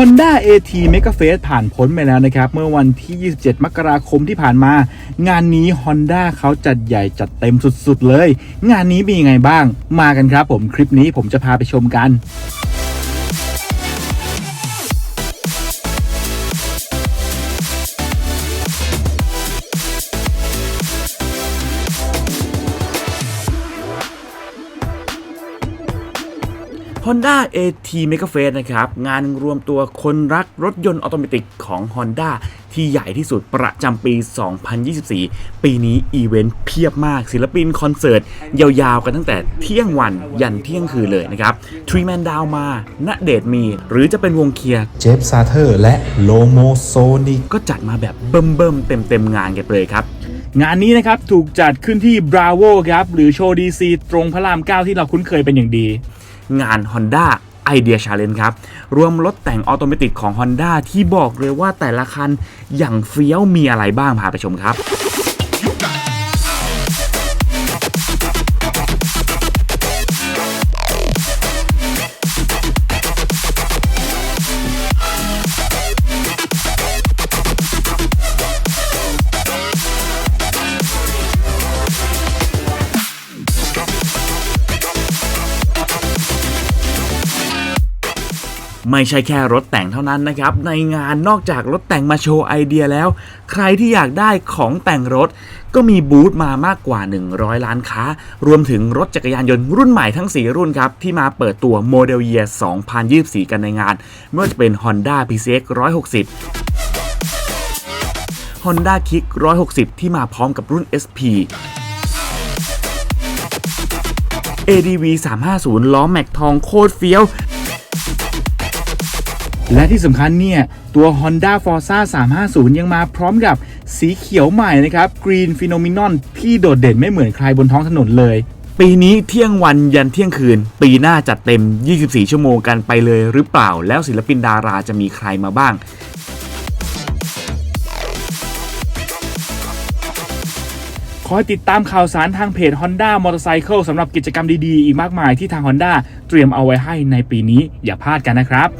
Honda AT Mega Face ผ่านพ้นไปแล้วนะครับ เมื่อวันที่ 27 มกราคมที่ผ่านมา งานนี้ Honda เขาจัดใหญ่จัดเต็มสุดๆเลย งานนี้มียังไงบ้าง มากันครับผมคลิปนี้ผมจะพาไปชมกัน Honda AT Mega Face นะครับ งานรวมตัวคนรักรถยนต์ออโตเมติกของ Honda ที่ใหญ่ที่สุดประจำปี 2024 ปีนี้อีเวนต์เพียบมากศิลปินคอนเสิร์ต ยาวๆ กันตั้งแต่เที่ยงวันยันเที่ยงคืนเลยนะครับทรีแมนดาวมาณเดชน์มี หรือจะเป็นวงเคลียร์เจฟซาเทอร์และโลโมโซนิกก็จัดมาแบบเบิ่มๆ เต็มๆ งานกันเลยครับงานนี้นะครับ ถูกจัดขึ้นที่ Bravo ครับ หรือโชว์ DC ตรงพระราม 9 ที่เราคุ้นเคยเป็นอย่างดี งาน Honda ไอเดียชาเลนครับ รวมรถแต่งออโตเมติกของ Honda ที่บอกเลยว่าแต่ละคันอย่างเฟี้ยวมีอะไรบ้างพาไปชมครับ ไม่ใช่แค่รถแต่งเท่านั้นนะครับ ในงานนอกจากรถแต่งมาโชว์ไอเดียแล้ว ใครที่อยากได้ของแต่งรถ ก็มีบูธมามากกว่า 100 ล้านค้า รวมถึงรถจักรยานยนต์รุ่นใหม่ทั้ง 4 รุ่นครับ ที่มาเปิดตัวโมเดลเยียร์2024 กันในงาน ไม่ว่าจะเป็น Honda PCX 160 Honda Kick 160 ที่มาพร้อมกับรุ่น SP ADV 350 ล้อแม็กทองโคตรเฟี้ยว และที่สำคัญเนี่ย ตัว Honda Forza 350 ยังมาพร้อมกับสีเขียวใหม่นะครับ Green Phenomenon ที่โดดเด่นไม่เหมือนใครบนท้องถนนเลย ปีนี้เที่ยงวันยันเที่ยงคืน ปีหน้าจัดเต็ม 24 ชั่วโมงกันไปเลยหรือเปล่า แล้วศิลปินดาราจะมีใครมาบ้างคอยติดตามข่าวสารทางเพจ Honda Motorcycle สำหรับกิจกรรมดีๆ อีกมากมายที่ทาง Honda เตรียมเอาไว้ให้ในปีนี้อย่าพลาดกันนะครับ